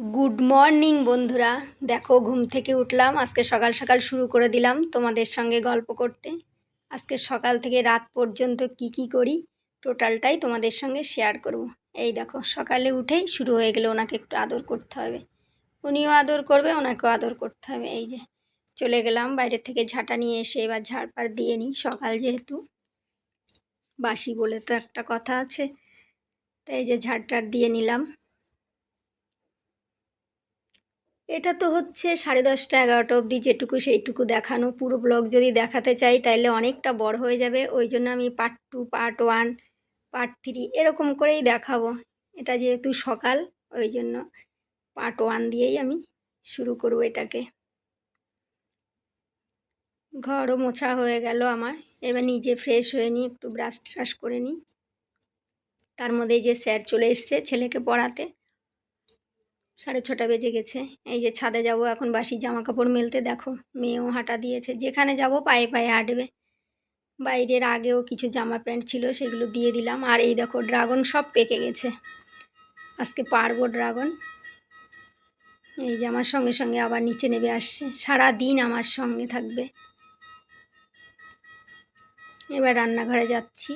Good morning বন্ধুরা। দেখো, ঘুম থেকে উঠলাম। আজকে সকাল সকাল শুরু করে দিলাম তোমাদের সঙ্গে গল্প করতে। আজকে সকাল থেকে রাত পর্যন্ত কি কি করি, টোটালটাই তোমাদের সঙ্গে শেয়ার করব। এই দেখো, সকালে উঠেই শুরু হয়ে গেলে ওনাকে একটু আদর করতে হবে। উনিও আদর করবে, ওনাকেও আদর করতে হবে। এই যে, চলে গেলাম, বাইরে থেকে ঝাঁটা নিয়ে এসে এবার ঝাড়পাড় দিয়ে নিই। সকাল যেহেতু বাসি বলে তো একটা কথা আছে। তাই এই যে ঝাড়টার দিয়ে নিলাম। এটা তো হচ্ছে সাড়ে দশটা, এগারোটা অবধি যেটুকু সেইটুকু দেখানো। পুরো ব্লগ যদি দেখাতে চাই তাহলে অনেকটা বড় হয়ে যাবে। ওই জন্য আমি part two part one part three এরকম করেই দেখাবো। এটা যেহেতু সকাল, ওই জন্য পার্ট ওয়ান দিয়েই আমি শুরু করব এটাকে। ঘরও মোছা হয়ে গেল আমার। এবার নিজে ফ্রেশ হয়ে নিই, একটু ব্রাশ ট্রাশ করে নিই। তার মধ্যে যে স্যার চলে এসছে ছেলেকে পড়াতে। সাড়ে ছটা বেজে গেছে। এই যে ছাদে যাব, এখন বাসি জামা কাপড় মেলতে দেখো। মেয়েও হাঁটা দিয়েছে। যেখানে যাব পায়ে পায়ে হাঁটবে। বাইরের আগেও কিছু জামা প্যান্ট ছিল, সেগুলো দিয়ে দিলাম। আর এই দেখো, ড্রাগন সব পেকে গেছে। আজকে পারব ড্রাগন। এই যে আমার সঙ্গে সঙ্গে আবার নিচে নেবে আসছে। সারা দিন আমার সঙ্গে থাকবে। এবার রান্নাঘরে যাচ্ছি।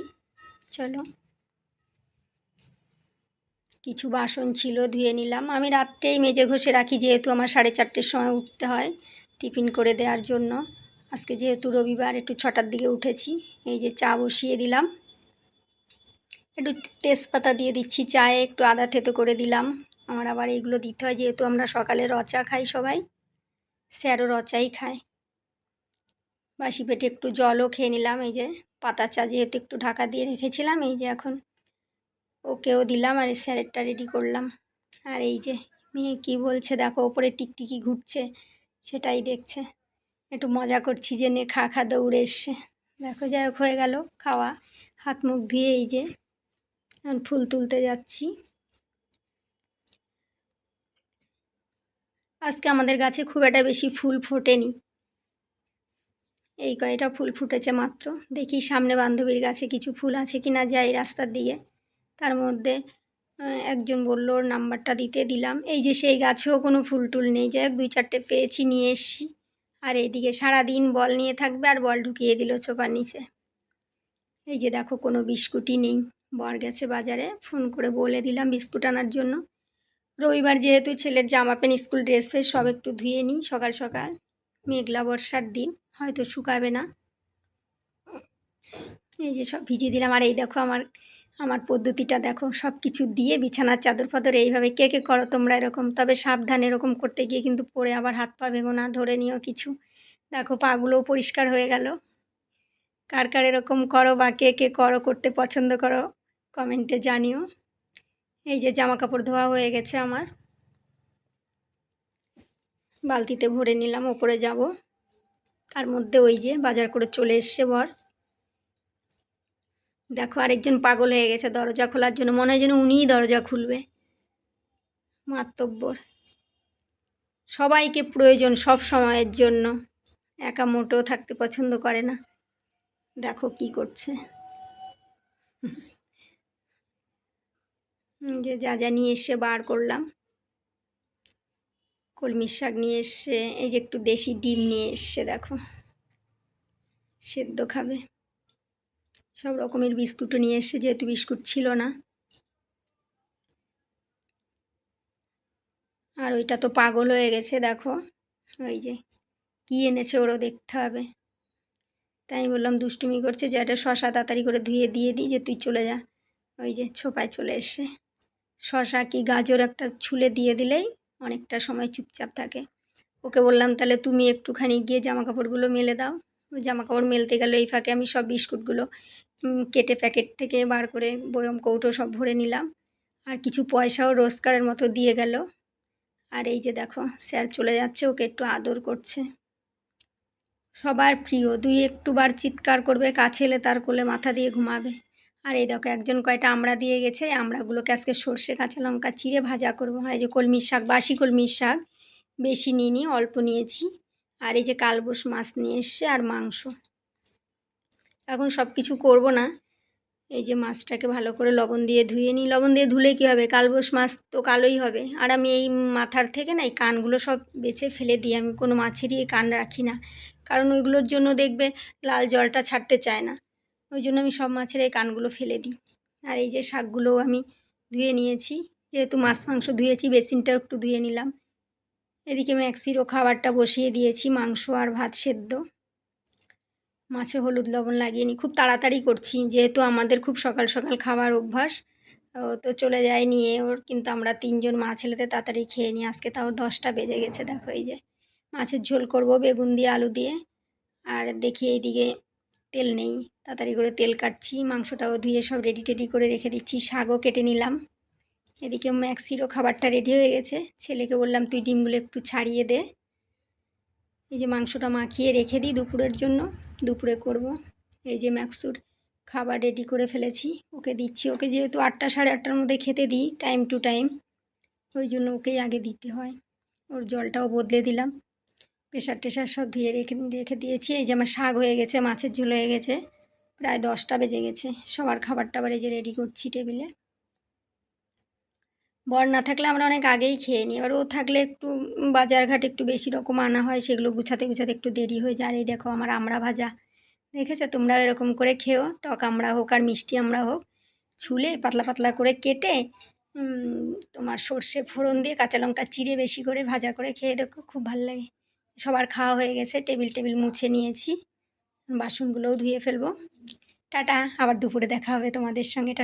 চলো। কিছু বাসন ছিল, ধুয়ে নিলাম। আমি রাত্রেই মেজে ঘষে রাখি, যেহেতু আমার সাড়ে চারটের সময় উঠতে হয় টিফিন করে দেওয়ার জন্য। আজকে যেহেতু রবিবার, একটু ছটার দিকে উঠেছি। এই যে চা বসিয়ে দিলাম। একটু তেজপাতা দিয়ে দিচ্ছি চায়ে, একটু আদা থেতো করে দিলাম। আমার আবার এগুলো দিতে হয়, যেহেতু আমরা সকালে রচা খাই সবাই। স্যারও রচাই খায়। বাসি পেটে একটু জলও খেয়ে নিলাম। এই যে পাতা চা যেহেতু একটু ঢাকা দিয়ে রেখেছিলাম, এই যে এখন ওকেও দিলাম আর স্যারেরটা রেডি করলাম। আর এই যে মেয়ে কী বলছে দেখো, ওপরে টিকটিকি ঘুরছে, সেটাই দেখছে। একটু মজা করছি যে নে, খা খা, দৌড়ে এসছে। দেখো, যাই হোক, হয়ে গেল খাওয়া। হাত, মুখ ধুয়ে এই যে ফুল তুলতে যাচ্ছি। আজকে আমাদের গাছে খুব একটা বেশি ফুল ফোটেনি। এই কয়টা ফুল ফুটেছে মাত্র? দেখি সামনে বান্ধবীর গাছে কিছু ফুল আছে কি না যাই রাস্তার দিকে। তার মধ্যে একজন বলল, ওর নাম্বারটা দিতে দিলাম। এই যে সেই গাছেও কোনো ফুল টুল নেই। যাই দুই চারটে পেয়েছি, নিয়ে এসছি। আর এইদিকে সারাদিন বল নিয়ে থাকবে আর বল ঢুকিয়ে দিল চোপার নিচে। এই যে দেখো, কোনো বিস্কুটই নেই। বর গেছে বাজারে, ফোন করে বলে দিলাম বিস্কুট আনার জন্য। রবিবার যেহেতু ছেলের জামা প্যান্ট, স্কুল ড্রেস ফ্রেস সব একটু ধুয়ে নিই সকাল সকাল। মেঘলা বর্ষার দিন, হয়তো শুকাবে না। এই যে সব ভিজিয়ে দিলাম। আর এই দেখো আমার আমার পদ্ধতিটা দেখো সব কিছু দিয়ে বিছানার চাদর ফাদর এইভাবে কে কে করো তোমরা এরকম। তবে সাবধান এরকম করতে গিয়ে কিন্তু পরে আবার হাত পা ভেঙো না, ধরে নিও কিছু। দেখো, পাগুলোও পরিষ্কার হয়ে গেল। কার কার এরকম করো বা কে কে করো, করতে পছন্দ করো, কমেন্টে জানিও। এই যে জামা কাপড় ধোয়া হয়ে গেছে আমার। বালতিতে ভরে নিলাম, ওপরে যাব। তার মধ্যে ওই যে বাজার করে চলে এসছে বর। দেখো আরেকজন পাগল হয়ে গেছে দরজা খোলার জন্য। মনে হয় যেন উনিই দরজা খুলবে। মাতব্বর। সবাইকে প্রয়োজন সব সময়ের জন্য। একা মোটেও থাকতে পছন্দ করে না। দেখো কি করছে। যে যা যা নিয়ে এসে বার করলাম। কলমির শাক নিয়ে এসছে এই যে একটু দেশি ডিম নিয়ে এসছে দেখো। সেদ্ধ খাবে। সব রকমের বিস্কুটও নিয়ে এসছে যেহেতু বিস্কুট ছিল না। আর ওইটা তো পাগল হয়ে গেছে, দেখো। ওই যে, কী এনেছে ওরও দেখতে হবে। তাই আমি বললাম, দুষ্টুমি করছে, যে একটা শশা তাড়াতাড়ি করে ধুয়ে দিয়ে দিই, যে তুই চলে যা। ওই যে ছোপায় চলে এসে শশা কি গাজর একটা ছুলে দিয়ে দিলেই অনেকটা সময় চুপচাপ থাকে। ওকে বললাম, তাহলে তুমি একটুখানি গিয়ে জামা কাপড়গুলো মেলে দাও। জামা কাপড় মেলতে গেলে, এই ফাঁকে আমি সব বিস্কুটগুলো কেটে প্যাকেট থেকে বার করে বয়ম কৌটো সব ভরে নিলাম। আর কিছু পয়সাও রোজগারের মতো দিয়ে গেল। আর এই যে দেখো, স্যার চলে যাচ্ছে, ওকে একটু আদর করছে। সবার প্রিয়, দুই একটু বার চিৎকার করবে, কাছে এলে তার কোলে মাথা দিয়ে ঘুমাবে। আর এই দেখো, একজন কয়টা আমড়া দিয়ে গেছে আমড়াগুলোকে আজকে সর্ষে, কাঁচা লঙ্কা চিড়ে ভাজা করব। আর এই যে কলমির শাক, বাসি কলমির শাক, বেশি নিইনি, অল্প নিয়েছি। আর এই যে কালবোস মাছ নিয়ে এসছে আর মাংস। এখন সব কিছু করব না। এই যে মাছটাকে ভালো করে লবণ দিয়ে ধুয়ে নিই। লবণ দিয়ে ধুলে কী হবে? কালবোস মাছ তো কালোই হবে। আর আমি এই মাথার থেকে না, এই কানগুলো সব বেছে ফেলে দিই। আমি কোনো মাছেরই এই কান রাখি না। কারণ ওইগুলোর জন্য দেখবে লাল জলটা ছাড়তে চায় না। ওই জন্য আমি সব মাছের এই কানগুলো ফেলে দিই। আর এই যে শাকগুলোও আমি ধুয়ে নিয়েছি। যেহেতু মাছ মাংস ধুয়েছি, বেসিনটাও একটু ধুয়ে নিলাম। এদিকে ম্যাক্সিরও খাবারটা বসিয়ে দিয়েছি, মাংস আর ভাত সেদ্ধ। মাছে হলুদ লবণ লাগিয়ে নিই খুব তাড়াতাড়ি করছি, যেহেতু আমাদের খুব সকাল সকাল খাবার অভ্যাস, ও তো চলে যায় নিয়ে, ওর কিন্তু আমরা তিনজন মা ছেলেতে তাড়াতাড়ি খেয়ে নিই, আজকে তাও দশটা বেজে গেছে, দেখো এই যে। মাছের ঝোল করব বেগুন দিয়ে, আলু দিয়ে, আর দেখি এইদিকে তেল নেই, তাড়াতাড়ি করে তেল কাটছি, মাংসটাও ধুয়ে সব রেডি টেডি করে রেখে দিচ্ছি, শাকও কেটে নিলাম। এদিকে ম্যাক্সিরও খাবারটা রেডি হয়ে গেছে। ছেলেকে বললাম, তুই ডিমগুলো একটু ছাড়িয়ে দে। এই যে মাংসটা মাখিয়ে রেখে দিই দুপুরের জন্য। দুপুরে করব। এই যে ম্যাক্সুর খাবার রেডি করে ফেলেছি। ওকে দিচ্ছি। ওকে যেহেতু আটটা, সাড়ে আটটার মধ্যে খেতে দিই টাইম টু টাইম ওই জন্য ওকেই আগে দিতে হয়। ওর জলটাও বদলে দিলাম। প্রেশার টেশার সব ধুয়ে রেখে রেখে দিয়েছি। এই যে আমার শাক হয়ে গেছে, মাছের ঝোল হয়ে গেছে। প্রায় দশটা বেজে গেছে। সবার খাবার টাবার এই যে রেডি করছি টেবিলে। বর না থাকলে আমরা অনেক আগেই খেয়ে নিই। এবার ও থাকলে একটু বাজারঘাট একটু বেশি রকম আনা হয়, সেগুলো গুছাতে গুছাতে একটু দেরি হয়ে যায়। এই দেখো আমার আমড়া ভাজা। দেখেছ? তোমরা এরকম করে খেও। টক আমড়া হোক আর মিষ্টি আমড়া হোক। ছুলে পাতলা পাতলা করে কেটে তোমার সর্ষে ফোড়ন দিয়ে কাঁচা লঙ্কা চিড়ে বেশি করে ভাজা করে খেয়ে দেখো, খুব ভালো লাগে। সবার খাওয়া হয়ে গেছে। টেবিল টেবিল মুছে নিয়েছি। বাসনগুলোও ধুয়ে ফেলব। টাটা। আবার দুপুরে দেখা হবে তোমাদের সঙ্গে। এটা